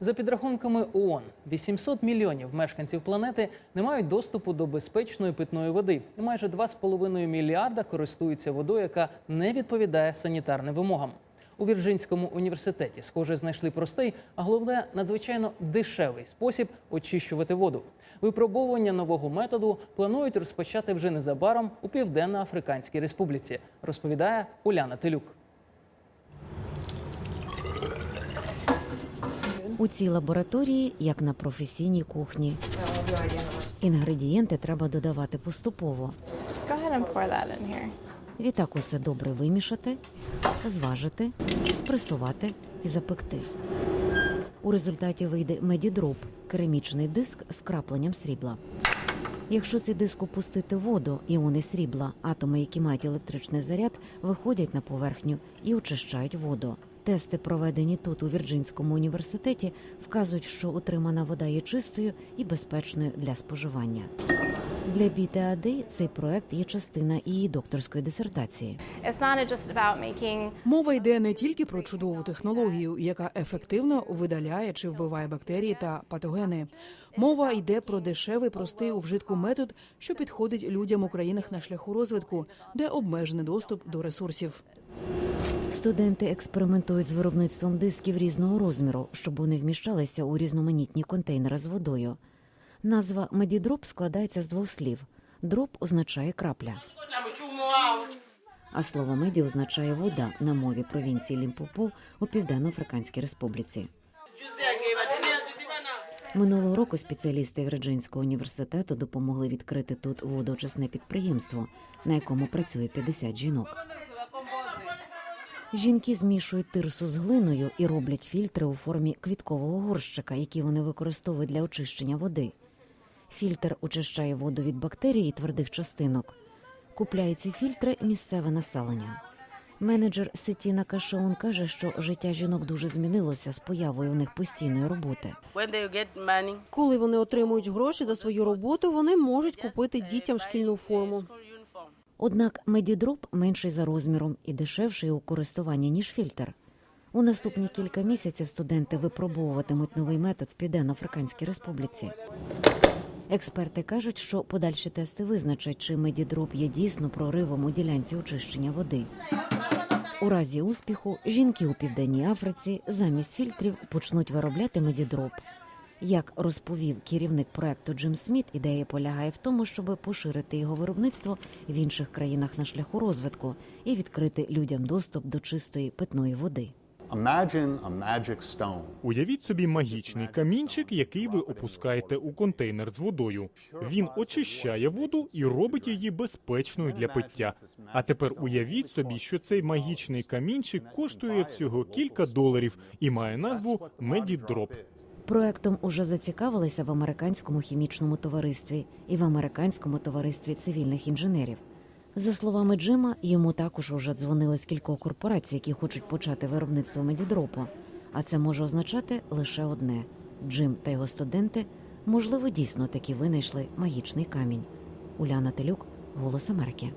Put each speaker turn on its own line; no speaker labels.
За підрахунками ООН, 800 мільйонів мешканців планети не мають доступу до безпечної питної води. І майже 2,5 мільярда користуються водою, яка не відповідає санітарним вимогам. У Вірджинському університеті, схоже, знайшли простий, а головне надзвичайно дешевий спосіб очищувати воду. Випробовування нового методу планують розпочати вже незабаром у Південно-Африканській Республіці, розповідає Уляна Телюк.
У цій лабораторії, як на професійній кухні. Інгредієнти треба додавати поступово. Відтак усе добре вимішати, зважити, спресувати і запекти. У результаті вийде медідроб – керамічний диск з крапленням срібла. Якщо цей диск опустити воду, іони срібла, атоми, які мають електричний заряд, виходять на поверхню і очищають воду. Тести, проведені тут у Вірджинському університеті, вказують, що отримана вода є чистою і безпечною для споживання. Для БІТАД цей проект є частина її докторської дисертації.
Мова йде не тільки про чудову технологію, яка ефективно видаляє чи вбиває бактерії та патогени. Мова йде про дешевий, простий у вжитку метод, що підходить людям у країнах на шляху розвитку, де обмежений доступ до ресурсів.
Студенти експериментують з виробництвом дисків різного розміру, щоб вони вміщалися у різноманітні контейнери з водою. Назва медідроп складається з двох слів: дроп означає крапля, а слово меді означає вода на мові провінції Лімпопо у Південно-Африканській Республіці. Минулого року спеціалісти Вірджинського університету допомогли відкрити тут водоочисне підприємство, на якому працює 50 жінок. Жінки змішують тирсу з глиною і роблять фільтри у формі квіткового горщика, які вони використовують для очищення води. Фільтр очищає воду від бактерій і твердих частинок. Купляє ці фільтри місцеве населення. Менеджер Сетіна Кашаун каже, що життя жінок дуже змінилося з появою у них постійної роботи.
Коли вони отримують гроші за свою роботу, вони можуть купити дітям шкільну форму.
Однак медідроп менший за розміром і дешевший у користуванні, ніж фільтр. У наступні кілька місяців студенти випробовуватимуть новий метод в Південно-Африканській Республіці. Експерти кажуть, що подальші тести визначать, чи медідроп є дійсно проривом у ділянці очищення води. У разі успіху жінки у південній Африці замість фільтрів почнуть виробляти медідроп. Як розповів керівник проекту Джим Сміт, ідея полягає в тому, щоб поширити його виробництво в інших країнах на шляху розвитку і відкрити людям доступ до чистої питної води.
Imagine a magic stone.
Уявіть собі магічний камінчик, який ви опускаєте у контейнер з водою. Він очищає воду і робить її безпечною для пиття. А тепер уявіть собі, що цей магічний камінчик коштує всього кілька доларів і має назву Медідроп.
Проектом уже зацікавилися в американському хімічному товаристві і в американському товаристві цивільних інженерів. За словами Джима, йому також уже дзвонили з кількох корпорацій, які хочуть почати виробництво медідропу. А це може означати лише одне: Джим та його студенти, можливо, дійсно таки винайшли магічний камінь. Уляна Телюк, Голос Америки.